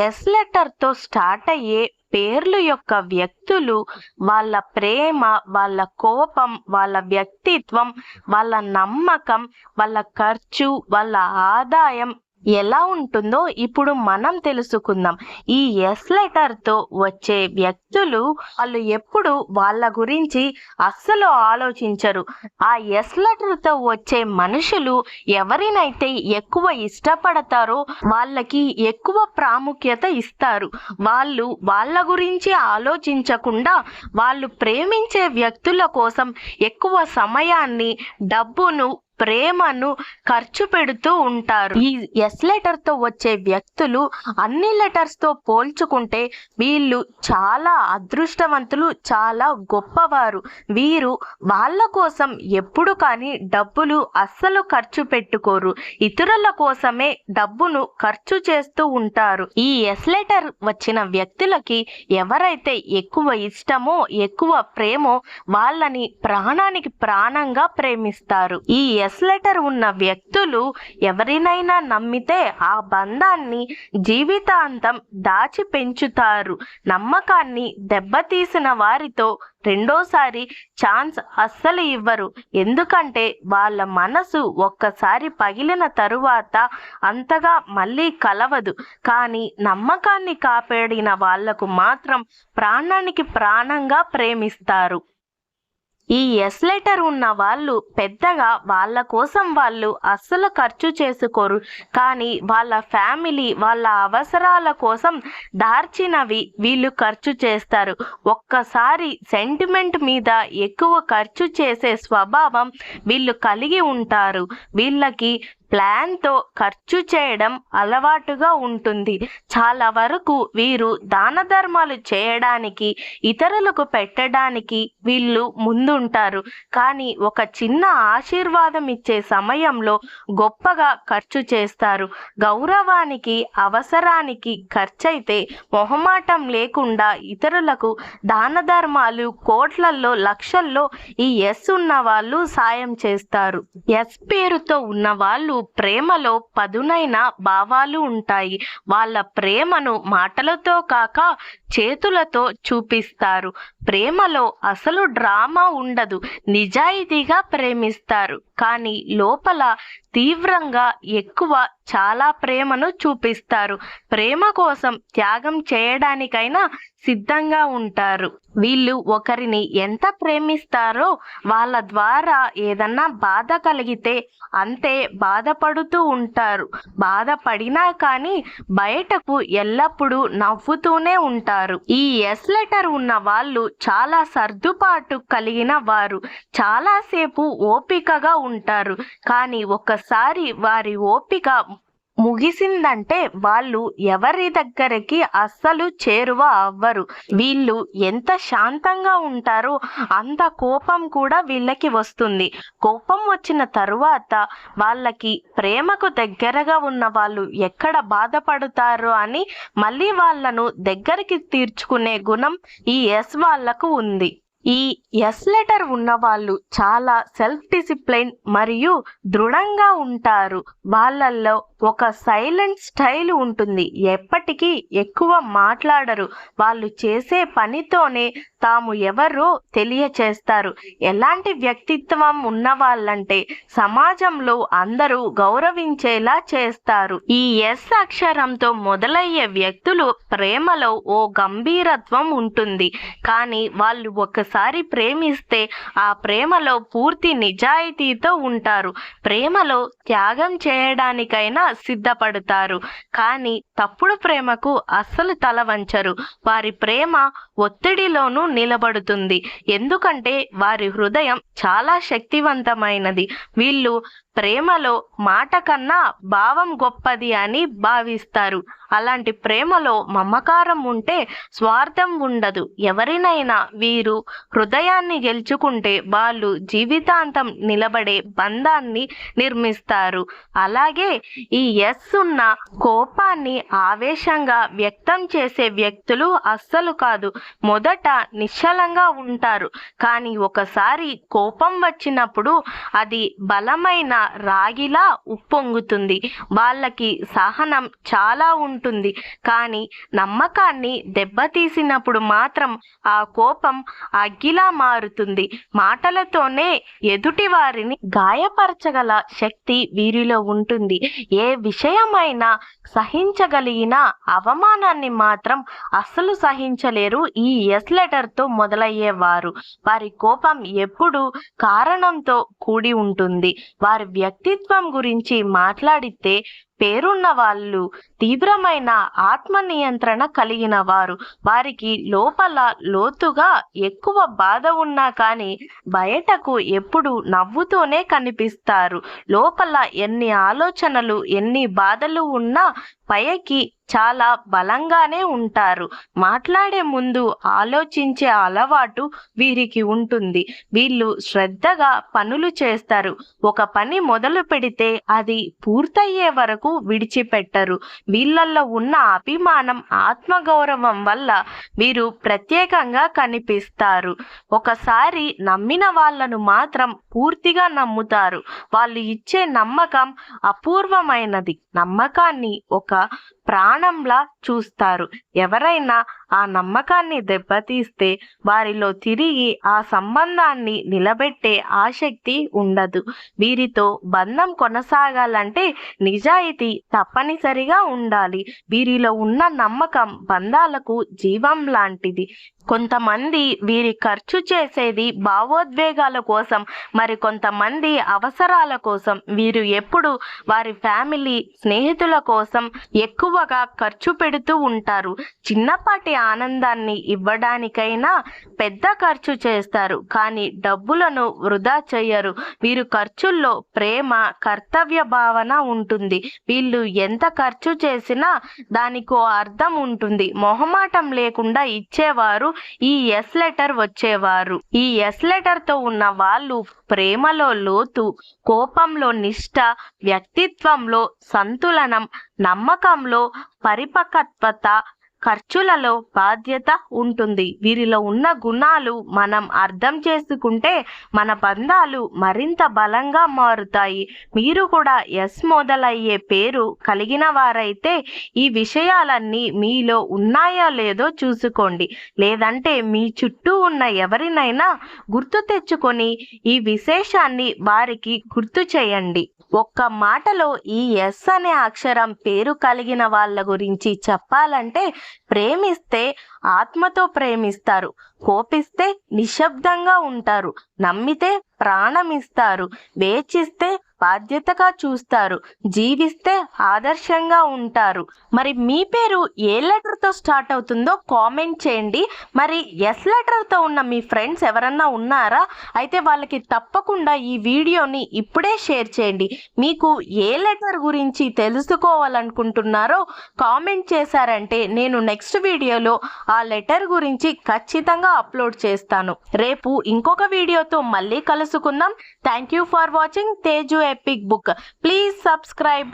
Yes లెటర్తో start అయ్యే పేర్లు యొక్క వ్యక్తులు వాళ్ళ ప్రేమ వాళ్ళ కోపం వాళ్ళ వ్యక్తిత్వం వాళ్ళ నమ్మకం వాళ్ళ ఖర్చు వాళ్ళ ఆదాయం ఎలా ఉంటుందో ఇప్పుడు మనం తెలుసుకుందాం. ఈ ఎస్ లెటర్తో వచ్చే వ్యక్తులు వాళ్ళు ఎప్పుడు వాళ్ళ గురించి అస్సలు ఆలోచించరు. ఆ ఎస్ లెటర్తో వచ్చే మనుషులు ఎవరినైతే ఎక్కువ ఇష్టపడతారో వాళ్ళకి ఎక్కువ ప్రాముఖ్యత ఇస్తారు. వాళ్ళు వాళ్ళ గురించి ఆలోచించకుండా వాళ్ళు ప్రేమించే వ్యక్తుల కోసం ఎక్కువ సమయాన్ని డబ్బును ప్రేమను ఖర్చు పెడుతూ ఉంటారు. ఈ ఎస్ లెటర్తో వచ్చే వ్యక్తులు అన్ని లెటర్స్తో పోల్చుకుంటే వీళ్ళు చాలా అదృష్టవంతులు చాలా గొప్పవారు. వీరు వాళ్ళ కోసం ఎప్పుడు కానీ డబ్బులు అస్సలు ఖర్చు పెట్టుకోరు. ఇతరుల కోసమే డబ్బును ఖర్చు చేస్తూ ఉంటారు. ఈ ఎస్ లెటర్ వచ్చిన వ్యక్తులకి ఎవరైతే ఎక్కువ ఇష్టమో ఎక్కువ ప్రేమో వాళ్ళని ప్రాణానికి ప్రాణంగా ప్రేమిస్తారు. ఈ ఎస్ లెటర్ ఉన్న వ్యక్తులు ఎవరినైనా నమ్మితే ఆ బంధాన్ని జీవితాంతం దాచి పెంచుతారు. నమ్మకాన్ని దెబ్బతీసిన వారితో రెండోసారి ఛాన్స్ అస్సలు ఇవ్వరు. ఎందుకంటే వాళ్ళ మనసు ఒక్కసారి పగిలిన తరువాత అంతగా మళ్ళీ కలవదు. కానీ నమ్మకాన్ని కాపాడిన వాళ్ళకు మాత్రం ప్రాణానికి ప్రాణంగా ప్రేమిస్తారు. ఈ ఎస్ లెటర్ ఉన్న వాళ్ళు పెద్దగా వాళ్ళ కోసం వాళ్ళు అస్సలు ఖర్చు చేసుకోరు. కానీ వాళ్ళ ఫ్యామిలీ వాళ్ళ అవసరాల కోసం దార్చినవి వీళ్ళు ఖర్చు చేస్తారు. ఒక్కసారి సెంటిమెంట్ మీద ఎక్కువ ఖర్చు చేసే స్వభావం వీళ్ళు కలిగి ఉంటారు. వీళ్ళకి ప్లాన్తో ఖర్చు చేయడం అలవాటుగా ఉంటుంది. చాలా వరకు వీరు దాన ధర్మాలు చేయడానికి ఇతరులకు పెట్టడానికి వీళ్ళు ముందుంటారు. కానీ ఒక చిన్న ఆశీర్వాదం ఇచ్చే సమయంలో గొప్పగా ఖర్చు చేస్తారు. గౌరవానికి అవసరానికి ఖర్చయితే మొహమాటం లేకుండా ఇతరులకు దాన ధర్మాలు కోట్లల్లో లక్షల్లో ఈ ఎస్ ఉన్న వాళ్ళు సాయం చేస్తారు. ఎస్ పేరుతో ఉన్న వాళ్ళు ప్రేమలో పదునైన భావాలు ఉంటాయి. వాళ్ళ ప్రేమను మాటలతో కాక చేతులతో చూపిస్తారు. ప్రేమలో అసలు డ్రామా ఉండదు. నిజాయితీగా ప్రేమిస్తారు. కానీ లోపల తీవ్రంగా ఎక్కువ చాలా ప్రేమను చూపిస్తారు. ప్రేమ కోసం త్యాగం చేయడానికైనా సిద్ధంగా ఉంటారు. వీళ్ళు ఒకరిని ఎంత ప్రేమిస్తారో వాళ్ళ ద్వారా ఏదన్నా బాధ కలిగితే అంతే బాధపడుతూ ఉంటారు. బాధపడినా కానీ బయటకు ఎల్లప్పుడూ నవ్వుతూనే ఉంటారు. ఈ ఎస్ లెటర్ ఉన్న వాళ్ళు చాలా సర్దుబాటు కలిగిన వారు. చాలాసేపు ఓపికగా ఉంటారు. కానీ ఒకసారి వారి ఓపిక ముగిసిందంటే వాళ్ళు ఎవరి దగ్గరికి అస్సలు చేరువ అవ్వరు. వీళ్ళు ఎంత శాంతంగా ఉంటారో అంత కోపం కూడా వీళ్ళకి వస్తుంది. కోపం వచ్చిన తరువాత వాళ్ళకి ప్రేమకు దగ్గరగా ఉన్న వాళ్ళు ఎక్కడ బాధపడతారు అని మళ్ళీ వాళ్ళను దగ్గరికి తీర్చుకునే గుణం ఈ ఎస్ వాళ్ళకు ఉంది. ఈ ఎస్ లెటర్ ఉన్నవాళ్ళు చాలా సెల్ఫ్ డిసిప్లైన్ మరియు దృఢంగా ఉంటారు. వాళ్ళల్లో ఒక సైలెంట్ స్టైల్ ఉంటుంది. ఎప్పటికీ ఎక్కువ మాట్లాడరు. వాళ్ళు చేసే పనితోనే తాము ఎవరో తెలియచేస్తారు. ఎలాంటి వ్యక్తిత్వం ఉన్న వాళ్ళంటే సమాజంలో అందరూ గౌరవించేలా చేస్తారు. ఈ ఎస్ అక్షరంతో మొదలయ్యే వ్యక్తులు ప్రేమలో ఓ గంభీరత్వం ఉంటుంది. కానీ వాళ్ళు ఒక ఒకసారి ప్రేమిస్తే ఆ ప్రేమలో పూర్తి నిజాయితీతో ఉంటారు. ప్రేమలో త్యాగం చేయడానికైనా సిద్ధపడతారు. కానీ తప్పుడు ప్రేమకు అస్సలు తల వంచరు. వారి ప్రేమ ఒత్తిడిలోనూ నిలబడుతుంది. ఎందుకంటే వారి హృదయం చాలా శక్తివంతమైనది. వీళ్ళు ప్రేమలో మాట కన్నా భావం గొప్పది అని భావిస్తారు. అలాంటి ప్రేమలో మమకారం ఉంటే స్వార్థం ఉండదు. ఎవరినైనా వీరు హృదయాన్ని గెలుచుకుంటే వాళ్ళు జీవితాంతం నిలబడే బంధాన్ని నిర్మిస్తారు. అలాగే ఈ ఎస్ ఉన్న కోపాన్ని ఆవేశంగా వ్యక్తం చేసే వ్యక్తులు అస్సలు కాదు. మొదట నిశ్చలంగా ఉంటారు. కానీ ఒకసారి కోపం వచ్చినప్పుడు అది బలమైన రాగిలా ఉప్పొంగుతుంది. వాళ్ళకి సహనం చాలా ఉంటుంది. కానీ నమ్మకాన్ని దెబ్బతీసినప్పుడు మాత్రం ఆ కోపం అగ్గిలా మారుతుంది. మాటలతోనే ఎదుటి వారిని గాయపరచగల శక్తి వీరిలో ఉంటుంది. ఏ విషయమైనా సహించగలిగిన అవమానాన్ని మాత్రం అస్సలు సహించలేరు. ఈ ఎస్ లెటర్తో మొదలయ్యేవారు. వారి కోపం ఎప్పుడు కారణంతో కూడి ఉంటుంది. వారి వ్యక్తిత్వం గురించి మాట్లాడితే పేరున్న వాళ్ళు తీవ్రమైన ఆత్మ నియంత్రణ కలిగిన వారు. వారికి లోపల లోతుగా ఎక్కువ బాధ ఉన్నా కానీ బయటకు ఎప్పుడు నవ్వుతూనే కనిపిస్తారు. లోపల ఎన్ని ఆలోచనలు ఎన్ని బాధలు ఉన్నా పైకి చాలా బలంగానే ఉంటారు. మాట్లాడే ముందు ఆలోచించే అలవాటు వీరికి ఉంటుంది. వీళ్ళు శ్రద్ధగా పనులు చేస్తారు. ఒక పని మొదలు పెడితే అది పూర్తయ్యే వరకు విడిచిపెట్టరు. వీళ్ళల్లో ఉన్న అభిమానం ఆత్మగౌరవం వల్ల వీరు ప్రత్యేకంగా కనిపిస్తారు. ఒకసారి నమ్మిన వాళ్ళను మాత్రం పూర్తిగా నమ్ముతారు. వాళ్ళు ఇచ్చే నమ్మకం అపూర్వమైనది. నమ్మకాన్ని ఒక ప్రాణంలా చూస్తారు. ఎవరైనా ఆ నమ్మకాన్ని దెబ్బతీస్తే వారిలో తిరిగి ఆ సంబంధాన్ని నిలబెట్టే ఆసక్తి ఉండదు. వీరితో బంధం కొనసాగాలంటే నిజాయితీ తప్పనిసరిగా ఉండాలి. వీరిలో ఉన్న నమ్మకం బంధాలకు జీవం లాంటిది. కొంతమంది వీరి ఖర్చు చేసేది భావోద్వేగాల కోసం మరి కొంతమంది అవసరాల కోసం. వీరు ఎప్పుడు వారి ఫ్యామిలీ స్నేహితుల కోసం ఎక్కువ ఎక్కువగా ఖర్చు పెడుతూ ఉంటారు. చిన్నపాటి ఆనందాన్ని ఇవ్వడానికైనా పెద్ద ఖర్చు చేస్తారు. కానీ డబ్బులను వృధా చేయరు. వీరు ఖర్చుల్లో ప్రేమ కర్తవ్య భావన ఉంటుంది. వీళ్ళు ఎంత ఖర్చు చేసినా దానికో అర్థం ఉంటుంది. మొహమాటం లేకుండా ఇచ్చేవారు ఈ ఎస్ లెటర్ వచ్చేవారు. ఈ ఎస్ లెటర్తో ఉన్న వాళ్ళు ప్రేమలో లోతు కోపంలో నిష్ఠ వ్యక్తిత్వంలో సంతులనం నమ్మకంలో పరిపక్వత ఖర్చులలో బాధ్యత ఉంటుంది. వీరిలో ఉన్న గుణాలు మనం అర్థం చేసుకుంటే మన బంధాలు మరింత బలంగా మారుతాయి. మీరు కూడా ఎస్ మొదలయ్యే పేరు కలిగిన వారైతే ఈ విషయాలన్నీ మీలో ఉన్నాయో లేదో చూసుకోండి. లేదంటే మీ చుట్టూ ఉన్న ఎవరినైనా గుర్తు తెచ్చుకొని ఈ విశేషాన్ని వారికి గుర్తు చేయండి. ఒక్క మాటలో ఈ ఎస్ అనే అక్షరం పేరు కలిగిన వాళ్ళ గురించి చెప్పాలంటే ప్రేమిస్తే ఆత్మతో ప్రేమిస్తారు. కోపిస్తే నిశ్శబ్దంగా ఉంటారు. నమ్మితే ప్రాణం ఇస్తారు వేచిస్తే బాధ్యతగా చూస్తారు. జీవిస్తే ఆదర్శంగా ఉంటారు. మరి మీ పేరు ఏ లెటర్తో స్టార్ట్ అవుతుందో కామెంట్ చేయండి. మరి ఎస్ లెటర్తో ఉన్న మీ ఫ్రెండ్స్ ఎవరన్నా ఉన్నారా? అయితే వాళ్ళకి తప్పకుండా ఈ వీడియోని ఇప్పుడే షేర్ చేయండి. మీకు ఏ లెటర్ గురించి తెలుసుకోవాలనుకుంటున్నారో కామెంట్ చేశారంటే నేను నెక్స్ట్ వీడియోలో ఆ లెటర్ గురించి ఖచ్చితంగా అప్లోడ్ చేస్తాను. రేపు ఇంకొక వీడియోతో మళ్ళీ కలుసుకుందాం. Thank you for watching Teju epic book. Please subscribe.